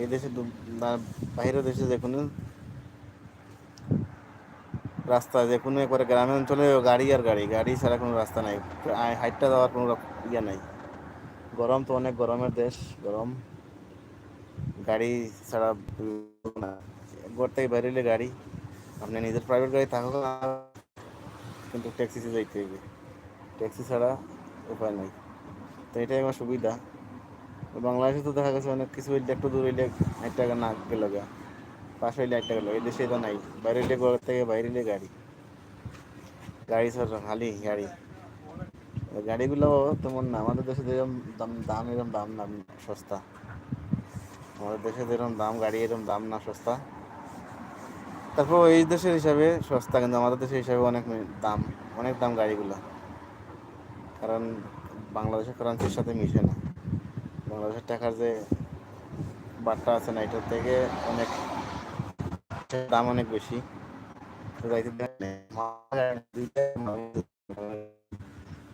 এই দেশে বাইরের দেশে যে কোনো রাস্তা, যে কোনো একবারে গ্রামীণ অঞ্চলে গাড়ি আর গাড়ি গাড়ি ছাড়া কোনো রাস্তা নাই। হাইটটা যাওয়ার কোনো ইয়ে নাই। গরম তো অনেক, গরমের দেশ, গরম। গাড়ি ছাড়া না ঘর থেকে বেরোলে গাড়ি। আপনি নিজের প্রাইভেট গাড়ি থাকুক, কিন্তু ট্যাক্সিতে যাইতে হইবে। ট্যাক্সি ছাড়া উপায় নাই। তো এটাই আমার সুবিধা। বাংলাদেশে তো দেখা গেছে অনেক কিছু হইলে একটু দূর হইলে এক টাকা না গেল গা। পাশ হইলে এক টাকা এই দেশে এটা নাই। বাইরে হইলে ঘর থেকে বাইরে হইলে গাড়ি। গাড়ি ছাড়া খালি গাড়ি। গাড়িগুলো তেমন না, আমাদের দেশে যেরকম দাম দাম এরকম দাম না, সস্তা। আমাদের দেশে যেরকম দাম, গাড়ি এরকম দাম না, সস্তা। তারপর এই দেশের হিসাবে সস্তা, কিন্তু আমাদের দেশের হিসাবে অনেক দাম অনেক দাম গাড়িগুলো। কারণ বাংলাদেশের কারেন্সির সাথে মিশে না। বাংলাদেশের টাকার যে বাট্টা আছে না, এটার থেকে অনেক দাম অনেক বেশি।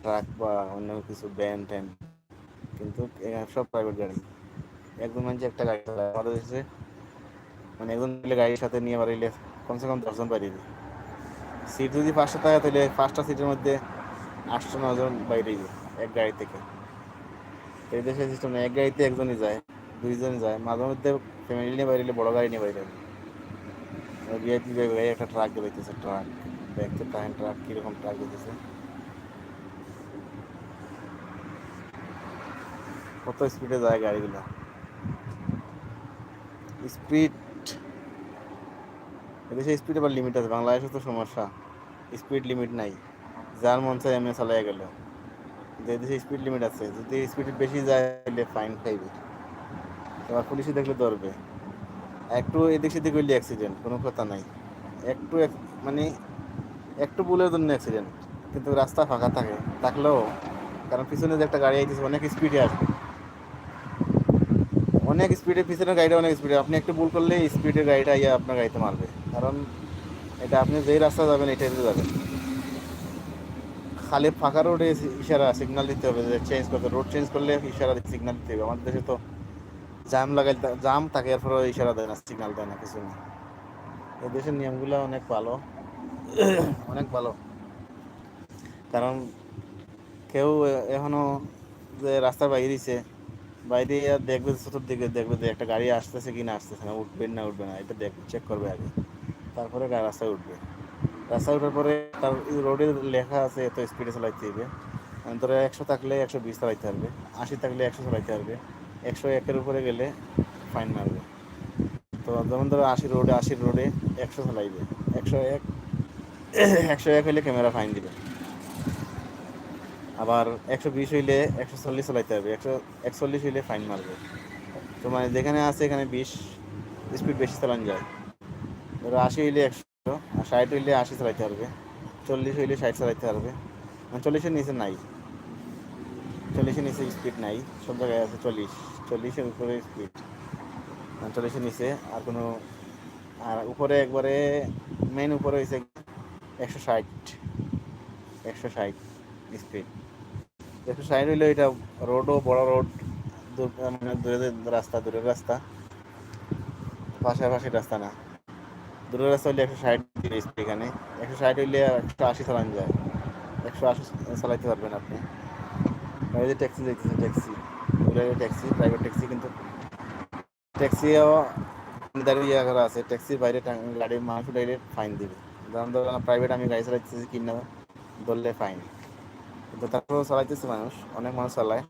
ট্রাক বা অন্য কিছু ব্যান ট্যান, কিন্তু সব প্রাইভেট গাড়ি। একজন মানুষ একটা গাড়ি চালায়, আমাদের দেশে মানে একজন মিলে গাড়ির সাথে নিয়ে বাড়িলে কমসে কম দশজন বাড়িয়ে দিই সিট যদি পাঁচটা থাকে তাহলে পাঁচটা সিটের মধ্যে আটশো নজন বাইরে এক গাড়ি থেকে। এই দেশের সিস্টেম এক গাড়িতে একজনই যায় দুইজন যায়। মাঝে মধ্যে ফ্যামিলি নিয়ে বাইরে বড় গাড়ি নিয়ে বাইরে ভিআইপি গাড়ি, একটা ট্রাক বেরোইতেছে ট্রাক দেখতে পারেন ট্রাক কীরকম ট্রাক বেরোতেছে কত স্পিডে যায় গাড়িগুলো? স্পিড এদেশে স্পিড আবার লিমিট আছে বাংলাদেশে তো সমস্যা। স্পিড লিমিট নাই। যার মন চায় এমনি চালাই গেল কিন্তু এদেশে স্পিড লিমিট আছে, যদি স্পিড বেশি যায় ফাইন খাইবে। এবার পুলিশে দেখলে ধরবে। একটু এদিক সেদিক হইলে অ্যাক্সিডেন্ট কোনো কথা নাই। একটু এক- মানে একটু ভুলের জন্য অ্যাক্সিডেন্ট কিন্তু রাস্তা ফাঁকা থাকে। থাকলেও, কারণ পিছনে যে একটা গাড়ি আইতেছে, অনেক স্পিডে আসবে। অনেক স্পিডে পিছনের গাড়িটা অনেক স্পিডে আপনি একটু ভুল করলে স্পিডের গাড়িটা ইয়ে আপনার গাড়িতে মারবে। কারণ এটা আপনি যেই রাস্তা যাবেন, এটাই যাবেন। খালি ফাঁকা রোডে ইশারা সিগনাল দিতে হবে, যে চেঞ্জ করতে রোড চেঞ্জ করলে ইশারা সিগনাল দিতে হবে। আমাদের দেশে তো জাম লাগাই জাম থাকে, এরপরে ইশারা দেয় না সিগনাল দেয় না কিছু না। এই দেশের নিয়মগুলো অনেক ভালো। অনেক ভালো। কারণ কেউ এ- এখনও যে রাস্তার বাইরে দিছে বাইরে দেখবে, চতুর্দিকে দেখবে যে একটা গাড়ি আসতেছে কি না আসতেছে না, উঠবেন না, উঠবে না, এটা দেখ চেক করবে আগে। তারপরে রাস্তায় উঠবে। রাস্তায় ওঠার পরে তার রোডে লেখা আছে এত স্পিডে চালাইতে হবে ধরো একশো থাকলে একশো বিশ চালাইতে পারবে, আশি থাকলে একশো চালাইতে পারবে, একশো একের উপরে গেলে ফাইন মারবে। তো যেমন ধরো আশি রোডে আশির রোডে একশো চালাইবে, একশো এক একশো এক হইলে ক্যামেরা ফাইন দিবে। আবার একশো বিশ হইলে একশো চল্লিশ চালাইতে হবে একশো একচল্লিশ হইলে ফাইন মারবে। তো মানে যেখানে আছে এখানে বিশ স্পিড বেশি চালান যায়। ধরো আশি হইলে একশো ষাট হইলে আশি চালাইতে পারবে। চল্লিশ হইলে ষাট চালাইতে পারবে। মানে চল্লিশের নিচে নাই। চল্লিশের নিচে স্পিড নাই। সব জায়গায় আছে চল্লিশ। চল্লিশের উপরে স্পিড মানে চল্লিশের নিচে আর কোনো আর উপরে একবারে মেন উপরে হয়েছে একশো ষাট। একশো ষাট স্পিড একশো ষাট হইলে এটা রোডও বড় রোড মানে দূরের রাস্তা দূরের রাস্তা। পাশাপাশি রাস্তা না। দূরের রাস্তা হইলে একশো ষাট। স্পিড এখানে। একশো ষাট হইলে একশো আশি চালান যায়। একশো আশি চালাইতে পারবেন আপনি। এই ট্যাক্সি দেখতেছে ট্যাক্সি। দূরের ট্যাক্সি প্রাইভেট ট্যাক্সি কিন্তু। ট্যাক্সিও দাঁড়িয়ে ইয়ে করা আছে। ট্যাক্সির বাইরে গাড়ির মানুষ উঠাইলে ফাইন দিবে। যেমন ধরো প্রাইভেট আমি গাড়ি চালাইতেছি কিনা ধরলে ফাইন কিন্তু তারপরেও চালাইতেছে মানুষ, অনেক মানুষ চালায়।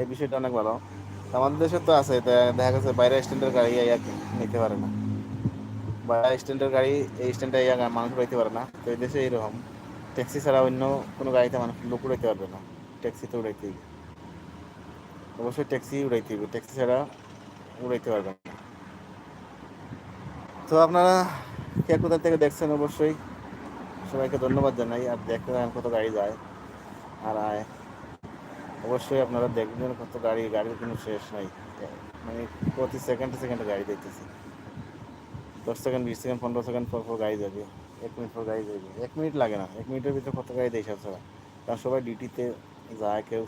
এই বিষয়টা অনেক ভালো। আমাদের দেশে তো আছে, তা- দেখা গেছে বাইরে স্ট্যান্ডের গাড়ি ইয়া নিতে পারে না। বাইরে স্ট্যান্ডের গাড়ি, এই স্ট্যান্ডে ইয়া মানুষ উঠাইতে পারে না। তো এই দেশে এইরকম। ট্যাক্সি ছাড়া অন্য কোনো গাড়িতে মানুষ লোক উড়াইতে পারবে না। ট্যাক্সিতে উড়াইতে হবে। অবশ্যই ট্যাক্সি উড়াইতে হবে। ট্যাক্সি ছাড়া উড়াইতে পারবে না। তো আপনারা কে কোথা থেকে দেখছেন অবশ্যই। সবাইকে ধন্যবাদ জানাই। আর দেখতে কত গাড়ি যায়। আর আয়। অবশ্যই আপনারা দেখবেন কত গাড়ি, গাড়ির কোনো শেষ নাই। মানে প্রতি সেকেন্ডে সেকেন্ডে গাড়ি দেখতেছি দশ সেকেন্ড বিশ সেকেন্ড পনেরো সেকেন্ড পর পর গাড়ি যাবে। এক মিনিট পর গাড়ি যাবে। এক মিনিট লাগে না। এক মিনিটের ভিতরে কত গাড়ি দেখে ছাড়া কারণ সবাই ডিউটিতে যায়, কেউ